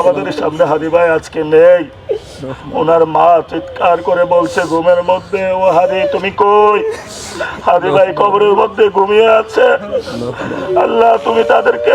আমাদের সামনে হাদি ভাই আজকে নেই। ওনার মা চিৎকার করে বলছে ঘুমের মধ্যে ও হাদি তুমি কই? হাদি ভাই কবরের মধ্যে ঘুমিয়ে আছে। আল্লাহ তুমি তাদেরকে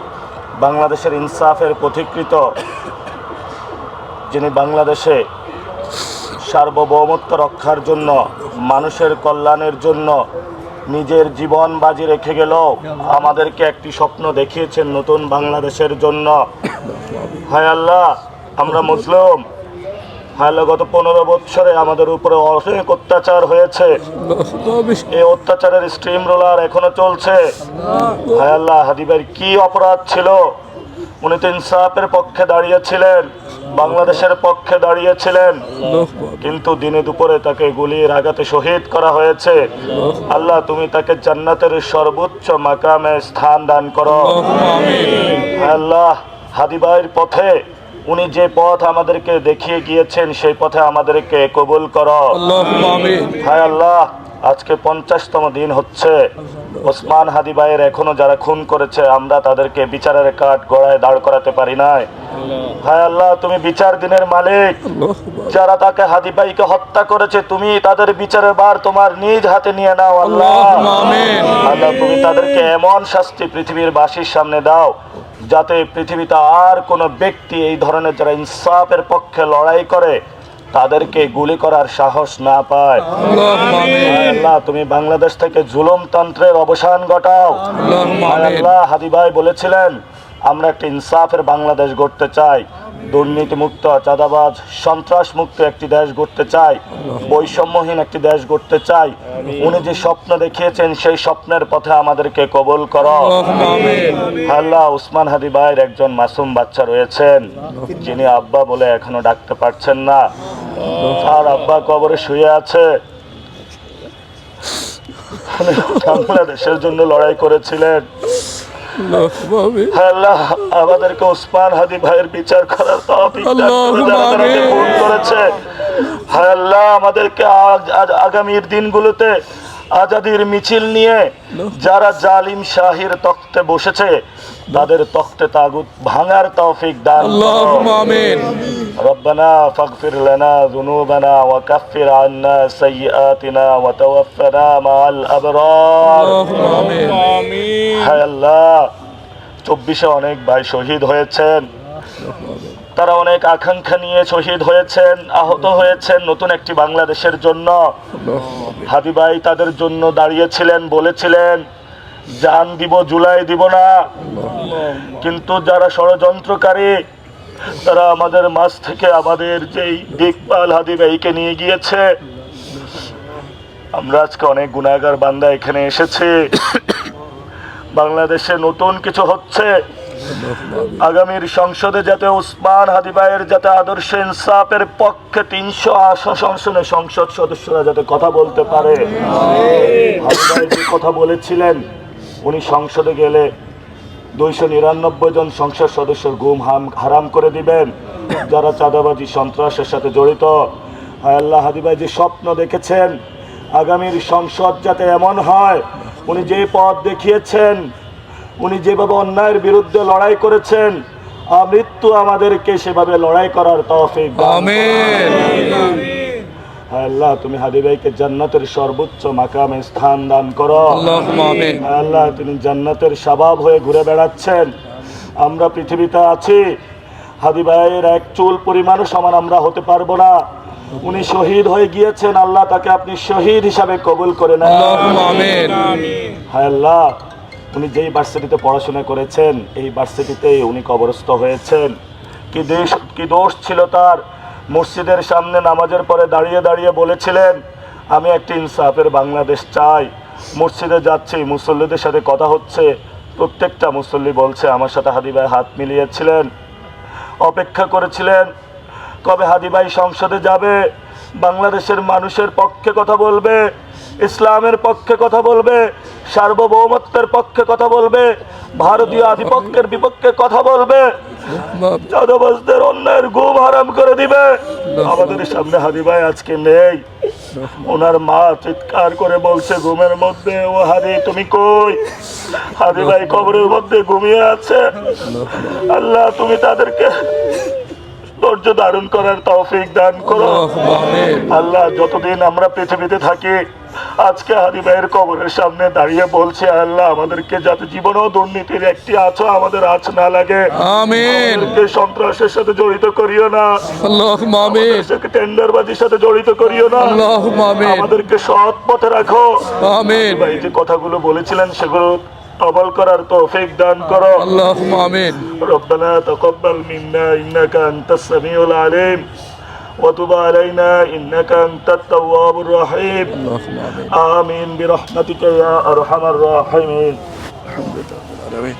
বাংলাদেশের ইনসাফের পথিকৃত যিনি বাংলাদেশে সার্বভৌমত্ব রক্ষার জন্য, মানুষের কল্যাণের জন্য নিজের জীবন বাজি রেখে গেল আমাদেরকে একটি স্বপ্ন দেখিয়েছেন নতুন বাংলাদেশের জন্য। হায় আল্লাহ, আমরা মুসলিম। আল্লাহ গত পনেরো বছরে আমাদের উপরে অনেক অত্যাচার হয়েছে। এই অত্যাচারের স্ট্রিম রোলার এখনও চলছে। হায় আল্লাহ হাদিবের কি অপরাধ ছিল? উনি তো ইনসাফের পক্ষে দাঁড়িয়েছিলেন বাংলাদেশের পক্ষে দাঁড়িয়েছিলেন। কিন্তু দিনে দুপুরে তাকে গুলির আঘাতে শহীদ করা হয়েছে। আল্লাহ তুমি তাকে জান্নাতের সর্বোচ্চ মাকামে স্থান দান করো। আল্লাহ হাদিবাইয়ের পথে উনি যে পথ আমাদেরকে দেখিয়ে গিয়েছেন সেই পথে আমাদেরকে কবুল করো। আল্লাহ আজকে পঞ্চাশতম দিন হচ্ছে। ওসমান হাদি ভাইয়ের এখনও যারা খুন করেছে আমরা তাদেরকে বিচারের কাঠ গড়ায় দাঁড় করাতে পারি নাই। হায় আল্লাহ তুমি বিচার দিনের মালিক। যারা তাকে হাদি ভাইকে হত্যা করেছে তুমি তাদের বিচারের বার তোমার নিজ হাতে নিয়ে নাও আল্লাহ। আল্লাহ তুমি তাদেরকে এমন শাস্তি পৃথিবীর বাসীর সামনে দাও যাতে পৃথিবীতে আর কোনো ব্যক্তি এই ধরনের যারা ইনসাফের পক্ষে লড়াই করে তাদেরকে গুলি করার সাহস না পায়। আল্লাহ তুমি বাংলাদেশ থেকে জুলুমতন্ত্রের অবসান ঘটাও। আল্লাহ হাদিভাই বলেছিলেন আমরা একটি ইনসাফের বাংলাদেশ গড়তে চাই। দুর্নীতি মুক্ত চাঁদাবাজ সন্ত্রাস মুক্ত একটি দেশ গড়তে চাই। বৈষম্যহীন একটি দেশ গড়তে চাই। উনি যে স্বপ্ন দেখিয়েছেন সেই স্বপ্নের পথে আমাদেরকে কবল কর। আল্লাহ উসমান হাদি ভাইয়ের একজন মাসুম বাচ্চা রয়েছেন যিনি আব্বা বলে এখনও ডাকতে পারছেন না। আর আব্বা কবরে শুয়ে আছে। বাংলাদেশের জন্য লড়াই করেছিলেন। আমাদেরকে উসমান হাদি ভাইয়ের বিচার করার তৌফিক দান করেছে। হে আল্লাহ আমাদেরকে আজ- আজ আগামীর দিনগুলোতে আজাদির মিছিল নিয়ে যারা জালিম শাহির তখ্তে বসেছে তাদের তখ্তে তাগুত ভাঙার তৌফিক দান করো। اللهم آمين ربنا فاغفر لنا ذنوبنا وكفر عنا سيئاتنا وتوفنا مع الأبرار اللهم آمين হায় আল্লাহ চব্বিশে অনেক ভাই শহীদ হয়েছেন তারা অনেক আকাঙ্ক্ষা নিয়ে শহীদ হয়েছেন, আহত হয়েছেন নতুন একটি বাংলাদেশের জন্য। হাবি ভাই তাদের জন্য দাঁড়িয়েছিলেন, বলেছিলেন, জান দিব, জুলাই দিব না। কিন্তু যারা ষড়যন্ত্রকারী, তারা আমাদের মাঝ থেকে আমাদের যেই দিকপাল হাদিবাইকে নিয়ে গিয়েছে। আমরা আজকে অনেক গুণাগার বান্দা এখানে এসেছি। বাংলাদেশে নতুন কিছু হচ্ছে। আগামীর সংসদে যাতে উসমান হাদিবাইয়ের যাতে আদর্শ ইনসাফের পক্ষে তিনশো আসনে সংসদ সদস্যরা যাতে কথা বলতে পারে। যে কথা বলেছিলেন, উনি সংসদে গেলে দুইশো নিরানব্বই জন সংসদ সদস্যর গুম হাম হারাম করে দিবেন। যারা চাঁদাবাজি সন্ত্রাসের সাথে জড়িত আল্লাহ হাদিবাই যে স্বপ্ন দেখেছেন, আগামীর সংসদ যাতে এমন হয়, উনি যে পথ দেখিয়েছেন উনি যেভাবে অন্যায়ের বিরুদ্ধে লড়াই করেছেন মৃত্যু আমাদেরকে সেভাবে লড়াই করার আল্লাহ তুমি হাবিবাইকে জান্নাতের সর্বোচ্চ মাকামে স্থান দান করো। আল্লাহ তিনি জান্নাতের স্বভাব হয়ে ঘুরে বেড়াচ্ছেন। আমরা পৃথিবীতে আছি। হাদিবাইয়ের এক চুল পরিমাণ সমান আমরা হতে পারব না। উনি শহীদ হয়ে গিয়েছেন আল্লাহ তাকে আপনি শহীদ হিসাবে কবুল করে নেন। আল্লাহ উনি যেই ভার্সিটিতে পড়াশোনা করেছেন, এই ভার্সিটিতে উনি কবরস্থ হয়েছেন। কি দেশ, কি দোষ ছিল তার? মসজিদের সামনে নামাজের পরে দাঁড়িয়ে দাঁড়িয়ে বলেছিলেন, আমি একটি ইনসাফের বাংলাদেশ চাই। মসজিদে যাচ্ছি, মুসল্লিদের সাথে কথা হচ্ছে। প্রত্যেকটা মুসল্লি বলছে, আমার সাথে হাদি ভাই হাত মিলিয়েছিলেন। অপেক্ষা করেছিলেন, কবে হাদিবাই সংসদে যাবে? বাংলাদেশের মানুষের পক্ষে কথা বলবে, ইসলামের পক্ষে কথা বলবে, সার্বভৌমত্বের পক্ষে কথা বলবে, ভারতীয় আধিপত্যের বিপক্ষে কথা বলবে, চাঁদাবাজদের অন্যায়ের গুম হারাম করে দিবে। আমাদের সামনে হাদি ভাই আজকে নেই। ওনার মা চিৎকার করে বলছে, ঘুমের মধ্যে, ও হাদি তুমি কই? হাদি ভাই কবরের মধ্যে ঘুমিয়ে আছে। আল্লাহ, তুমি তাদেরকে ধৈর্য ধারণ করার তৌফিক দান করো। আল্লাহ যতদিন আমরা পৃথিবীতে থাকি আজকে হাদি ভাইয়ের কবরের সামনে দাঁড়িয়ে বলছে আল্লাহ আমাদেরকে যাতে জীবনেও দুর্নীতির একটি আছো আমাদের আছ না লাগে। সন্ত্রাসের সাথে জড়িত করিও না। টেন্ডারবাজির সাথে জড়িত করিও না। আমাদেরকে সৎ পথে রাখো। ভাই যে কথাগুলো বলেছিলেন সেগুলো আমল করার তৌফিক দান করো আল্লাহুম্মা আমিন ربنا تقبل منا إنك أنت السميع العليم وتب علينا إنك أنت التواب الرحيم আল্লাহুম্মা আমিন آمين برحمتك يا أرحم الراحمين আমিন